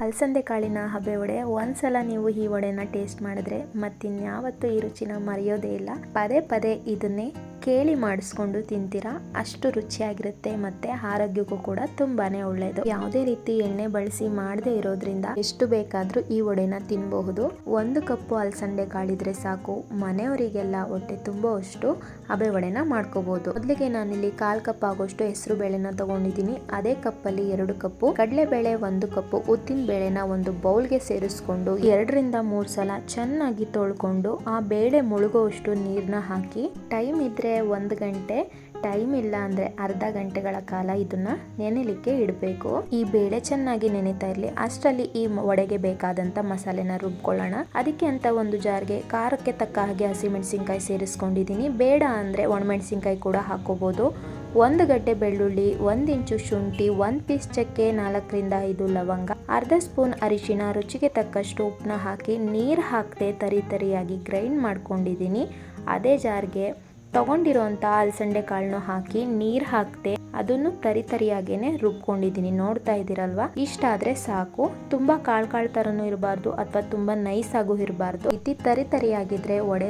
ಅಲಸಂದೆ ಕಾಳಿನ ಹಬೆ ವಡೆ. ಒಂದ್ಸಲ ನೀವು ಈ ವಡೆನ ಟೇಸ್ಟ್ ಮಾಡಿದ್ರೆ ಮತ್ತಿನ್ಯಾವತ್ತೂ ಈ ರುಚಿನ ಮರೆಯೋದೇ ಇಲ್ಲ. ಪದೇ ಪದೇ ಇದನ್ನೇ ಕೇಳಿ ಮಾಡಿಸ್ಕೊಂಡು ತಿಂತೀರಾ? ಅಷ್ಟು ರುಚಿಯಾಗಿರುತ್ತೆ ಮತ್ತೆ ಆರೋಗ್ಯಕ್ಕೂ ಕೂಡ ತುಂಬಾನೇ ಒಳ್ಳೆಯದು ಯಾವುದೇ ರೀತಿ ಎಣ್ಣೆ ಬಳಸಿ ಮಾಡದೇ ಇರೋದ್ರಿಂದ ಎಷ್ಟು ಬೇಕಾದರೂ ಈ ವಡೆನ ತಿನ್ನಬಹುದು ಒಂದು ಕಪ್ಪು ಅಲಸಂದೆ ಕಾಳಿದ್ರೆ ಸಾಕು. ಮನೆಯವರಿಗೆಲ್ಲ ಹೊಟ್ಟೆ ತುಂಬುವಷ್ಟು ಅಬೆ ವಡೆನ ಮಾಡ್ಕೋಬಹುದು. ಮೊದಲಿಗೆ ನಾನಿಲ್ಲಿ ಕಾಲ್ ಕಪ್ ಆಗೋಷ್ಟು ಹೆಸರು ಬೇಳೆನ ತಗೊಂಡಿದ್ದೀನಿ. ಅದೇ ಕಪ್ಪಲ್ಲಿ ಎರಡು ಕಪ್ಪು, ಕಡಲೆಬೇಳೆ ಒಂದು ಕಪ್ಪು, ಉದ್ದಿನ ಬೇಳೆನ ಒಂದು ಬೌಲ್ಗೆ ಸೇರಿಸ್ಕೊಂಡು ಎರಡರಿಂದ ಮೂರು ಸಲ ಚೆನ್ನಾಗಿ ತೊಳ್ಕೊಂಡು ಆ ಬೇಳೆ ಮುಳುಗುವಷ್ಟು ನೀರನ್ನ ಹಾಕಿ, ಟೈಮ್ ಇದ್ರೆ ಒಂದು ಗಂಟೆ ಟೈಮ್ ಇಲ್ಲ ಅಂದ್ರೆ ಅರ್ಧ ಗಂಟೆಗಳ ಕಾಲ ಇದನ್ನ ನೆನೆಲಿಕ್ಕೆ ಇಡಬೇಕು. ಈ ಬೇಳೆ ಚೆನ್ನಾಗಿ ನೆನೆತಾ ಇರಲಿ. ಅಷ್ಟರಲ್ಲಿ ಈ ಒಡೆಗೆ ಬೇಕಾದಂತ ಮಸಾಲೆನ ರುಬ್ಕೊಳ್ಳೋಣ. ಅದಕ್ಕೆ ಅಂತ ಒಂದು ಜಾರ್ಗೆ ಖಾರಕ್ಕೆ ತಕ್ಕ ಹಾಗೆ ಹಸಿಮೆಣಸಿನ್ಕಾಯಿ ಸೇರಿಸ್ಕೊಂಡಿದ್ದೀನಿ. ಬೇಡ ಅಂದ್ರೆ ಒಣಮೆಣಸಿನ್ಕಾಯಿ ಕೂಡ ಹಾಕೋಬಹುದು ಒಂದು ಗಡ್ಡೆ ಬೆಳ್ಳುಳ್ಳಿ, ಒಂದು ಇಂಚು ಶುಂಠಿ, ಒಂದು ಪೀಸ್ ಚಕ್ಕೆ, ನಾಲ್ಕರಿಂದ ಐದು ಲವಂಗ, ಅರ್ಧ ಸ್ಪೂನ್ ಅರಿಶಿನ ರುಚಿಗೆ ತಕ್ಕಷ್ಟು ಉಪ್ಪನ್ನ ಹಾಕಿ ನೀರು ಹಾಕದೆ ತರಿ ತರಿಯಾಗಿ ಗ್ರೈಂಡ್ ಮಾಡ್ಕೊಂಡಿದ್ದೀನಿ. ಅದೇ ಜಾರ್ಗೆ ತಗೊಂಡಿರೋಂಥ ಅಲಸಂಡೆ ಕಾಳನ್ನು ಹಾಕಿ ನೀರು ಹಾಕದೆ ಅದನ್ನು ತರಿ ತರಿಯಾಗೇನೆ ರುಬ್ಕೊಂಡಿದ್ದೀನಿ. ನೋಡ್ತಾ ಇದ್ದೀರಲ್ವಾ? ಇಷ್ಟ ಆದ್ರೆ ಸಾಕು. ತುಂಬಾ ಕಾಳು ಕಾಳು ತರನು ಇರಬಾರ್ದು ಅಥವಾ ತುಂಬಾ ನೈಸ್ ಆಗು ಇರಬಾರ್ದು. ಇತಿ ತರಿ ತರಿಯಾಗಿದ್ರೆ ವಡೆ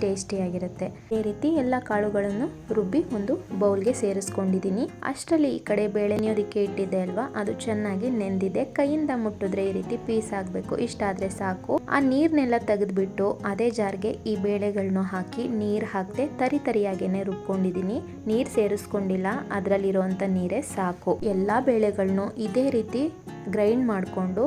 ಟೇಸ್ಟಿ ಆಗಿರುತ್ತೆ. ಈ ರೀತಿ ಎಲ್ಲ ಕಾಳುಗಳನ್ನು ರುಬ್ಬಿ ಒಂದು ಬೌಲ್ಗೆ ಸೇರಿಸ್ಕೊಂಡಿದ್ದೀನಿ. ಅಷ್ಟರಲ್ಲಿ ಈ ಕಡೆ ಬೇಳೆ ನೆನೆಯೋದಕ್ಕೆ ಇಟ್ಟಿದೆ ಅಲ್ವಾ? ಅದು ಚೆನ್ನಾಗಿ ನೆಂದಿದೆ. ಕೈಯಿಂದ ಮುಟ್ಟಿದ್ರೆ ಈ ರೀತಿ ಪೀಸ್ ಆಗ್ಬೇಕು. ಇಷ್ಟ ಆದ್ರೆ ಸಾಕು. ಆ ನೀರ್ನೆಲ್ಲ ತೆಗೆದ್ಬಿಟ್ಟು ಅದೇ ಜಾರ್ಗೆ ಈ ಬೇಳೆಗಳನ್ನ ಹಾಕಿ ನೀರ್ ಹಾಕದೆ ತರಿ ತರಿಯಾಗೇನೆ ರುಬ್ಕೊಂಡಿದ್ದೀನಿ. ನೀರು ಸೇರಿಸ್ಕೊಂಡಿಲ್ಲ. ಅದರಲ್ಲಿರುವಂಥ ನೀರೇ ಸಾಕು. ಎಲ್ಲ ಬೇಳೆಗಳನ್ನು ಇದೇ ರೀತಿ ಗ್ರೈಂಡ್ ಮಾಡಿಕೊಂಡು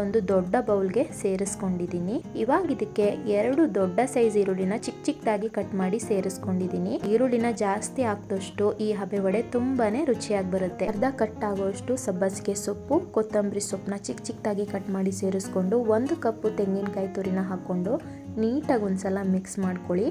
ಒಂದು ದೊಡ್ಡ ಬೌಲ್ಗೆ ಸೇರಿಸ್ಕೊಂಡಿದ್ದೀನಿ. ಇವಾಗ ಇದಕ್ಕೆ ಎರಡು ದೊಡ್ಡ ಸೈಜ್ ಈರುಳ್ಳಿನ ಚಿಕ್ಕ ಚಿಕ್ಕದಾಗಿ ಕಟ್ ಮಾಡಿ ಸೇರಿಸ್ಕೊಂಡಿದ್ದೀನಿ. ಈರುಳ್ಳಿನ ಜಾಸ್ತಿ ಹಾಕ್ದಷ್ಟು ಈ ಹಬೆ ವಡೆ ತುಂಬಾನೇ ರುಚಿಯಾಗಿ ಬರುತ್ತೆ. ಅರ್ಧ ಕಟ್ ಆಗುವಷ್ಟು ಸಬ್ಬಸಿಗೆ ಸೊಪ್ಪು, ಕೊತ್ತಂಬರಿ ಸೊಪ್ಪನ್ನ ಚಿಕ್ಕ ಚಿಕ್ಕದಾಗಿ ಕಟ್ ಮಾಡಿ ಸೇರಿಸ್ಕೊಂಡು ಒಂದು ಕಪ್ಪು ತೆಂಗಿನಕಾಯಿ ತುರಿನ ಹಾಕೊಂಡು ನೀಟಾಗಿ ಒಂದ್ಸಲ ಮಿಕ್ಸ್ ಮಾಡ್ಕೊಳ್ಳಿ.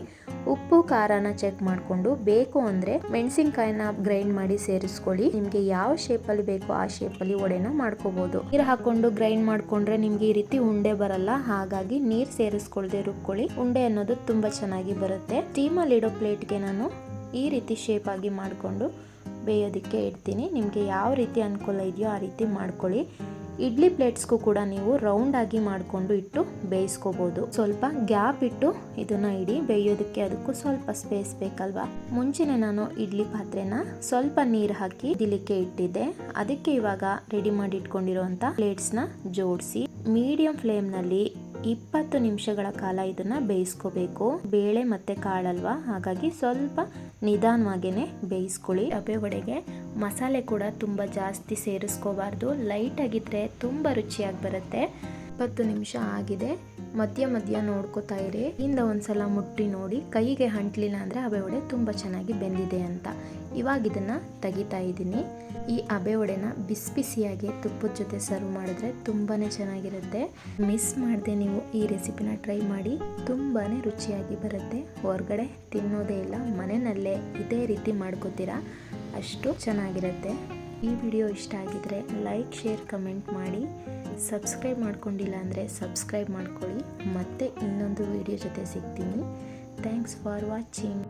ಉಪ್ಪು, ಖಾರನ ಚೆಕ್ ಮಾಡಿಕೊಂಡು ಬೇಕು ಅಂದರೆ ಮೆಣಸಿನ್ಕಾಯಿನ ಗ್ರೈಂಡ್ ಮಾಡಿ ಸೇರಿಸ್ಕೊಳ್ಳಿ. ನಿಮಗೆ ಯಾವ ಶೇಪಲ್ಲಿ ಬೇಕೋ ಆ ಶೇಪಲ್ಲಿ ಒಡೆನ ಮಾಡ್ಕೋಬೋದು. ನೀರು ಹಾಕೊಂಡು ಗ್ರೈಂಡ್ ಮಾಡಿಕೊಂಡ್ರೆ ನಿಮಗೆ ಈ ರೀತಿ ಉಂಡೆ ಬರಲ್ಲ. ಹಾಗಾಗಿ ನೀರು ಸೇರಿಸ್ಕೊಳ್ಳದೆ ರುಬ್ಕೊಳ್ಳಿ. ಉಂಡೆ ಅನ್ನೋದು ತುಂಬ ಚೆನ್ನಾಗಿ ಬರುತ್ತೆ. ಸ್ಟೀಮಲ್ಲಿ ಇಡೋ ಪ್ಲೇಟ್ಗೆ ನಾನು ಈ ರೀತಿ ಶೇಪಾಗಿ ಮಾಡಿಕೊಂಡು ಬೇಯೋದಕ್ಕೆ ಇಡ್ತೀನಿ. ನಿಮಗೆ ಯಾವ ರೀತಿ ಅನುಕೂಲ ಇದೆಯೋ ಆ ರೀತಿ ಮಾಡ್ಕೊಳ್ಳಿ. ಇಡ್ಲಿ ಪ್ಲೇಟ್ಸ್ಗೂ ಕೂಡ ನೀವು ರೌಂಡ್ ಆಗಿ ಮಾಡಿಕೊಂಡು ಇಟ್ಟು ಬೇಯಿಸ್ಕೋಬಹುದು ಸ್ವಲ್ಪ ಗ್ಯಾಪ್ ಇಟ್ಟು ಇದನ್ನ ಇಡಿ, ಬೇಯೋದಕ್ಕೆ ಅದಕ್ಕೂ ಸ್ವಲ್ಪ ಸ್ಪೇಸ್ ಬೇಕಲ್ವಾ? ಮುಂಚೆನೆ ನಾನು ಇಡ್ಲಿ ಪಾತ್ರೆನ ಸ್ವಲ್ಪ ನೀರು ಹಾಕಿ ದಿಲಿಕ್ಕೆ ಇಟ್ಟಿದ್ದೆ. ಅದಕ್ಕೆ ಇವಾಗ ರೆಡಿ ಮಾಡಿ ಇಟ್ಕೊಂಡಿರುವಂತ ಪ್ಲೇಟ್ಸ್ನ ಜೋಡಿಸಿ ಮೀಡಿಯಂ ಫ್ಲೇಮ್ನಲ್ಲಿ ಇಪ್ಪತ್ತು ನಿಮಿಷಗಳ ಕಾಲ ಇದನ್ನ ಬೇಯಿಸ್ಕೋಬೇಕು. ಬೇಳೆ ಮತ್ತೆ ಕಾಳಲ್ವಾ? ಹಾಗಾಗಿ ಸ್ವಲ್ಪ ನಿಧಾನವಾಗೇನೆ ಬೇಯಿಸ್ಕೊಳ್ಳಿ. ಅಬೆ ಒಡೆಗೆ ಮಸಾಲೆ ಕೂಡ ತುಂಬ ಜಾಸ್ತಿ ಸೇರಿಸ್ಕೋಬಾರ್ದು. ಲೈಟ್ ಆಗಿದ್ರೆ ತುಂಬ ರುಚಿಯಾಗಿ ಬರುತ್ತೆ. ಇಪ್ಪತ್ತು ನಿಮಿಷ ಆಗಿದೆ. ಮಧ್ಯ ಮಧ್ಯ ನೋಡ್ಕೋತಾ ಇರಿ. ಇಂದ ಒಂದ್ಸಲ ಮುಟ್ಟಿ ನೋಡಿ. ಕೈಗೆ ಅಂಟ್ಲಿಲ್ಲ ಅಂದರೆ ಅಬೆ ವಡೆ ತುಂಬ ಚೆನ್ನಾಗಿ ಬೆಂದಿದೆ ಅಂತ. ಇವಾಗ ಇದನ್ನ ತೆಗಿತಾ ಇದ್ದೀನಿ. ಈ ಅಬೆ ಒಡೆನ ಬಿಸಿ ಬಿಸಿಯಾಗಿ ತುಪ್ಪದ ಜೊತೆ ಸರ್ವ್ ಮಾಡಿದ್ರೆ ತುಂಬಾ ಚೆನ್ನಾಗಿರುತ್ತೆ. ಮಿಸ್ ಮಾಡದೆ ನೀವು ಈ ರೆಸಿಪಿನ ಟ್ರೈ ಮಾಡಿ ತುಂಬಾ ರುಚಿಯಾಗಿ ಬರುತ್ತೆ. ಹೊರಗಡೆ ತಿನ್ನೋದೇ ಇಲ್ಲ ಮನೆಯಲ್ಲೇ ಇದೇ ರೀತಿ ಮಾಡ್ಕೋತೀರಾ, ಅಷ್ಟು ಚೆನ್ನಾಗಿರುತ್ತೆ. ಈ ವಿಡಿಯೋ ಇಷ್ಟ ಆಗಿದ್ರೆ ಲೈಕ್, ಶೇರ್, ಕಮೆಂಟ್ ಮಾಡಿ. ಸಬ್ಸ್ಕ್ರೈಬ್ ಮಾಡ್ಕೊಂಡಿಲ್ಲ ಅಂದರೆ ಸಬ್ಸ್ಕ್ರೈಬ್ ಮಾಡ್ಕೊಳ್ಳಿ. ಮತ್ತೆ ಇನ್ನೊಂದು ವಿಡಿಯೋ ಜೊತೆ ಸಿಗ್ತೀನಿ. Thanks for watching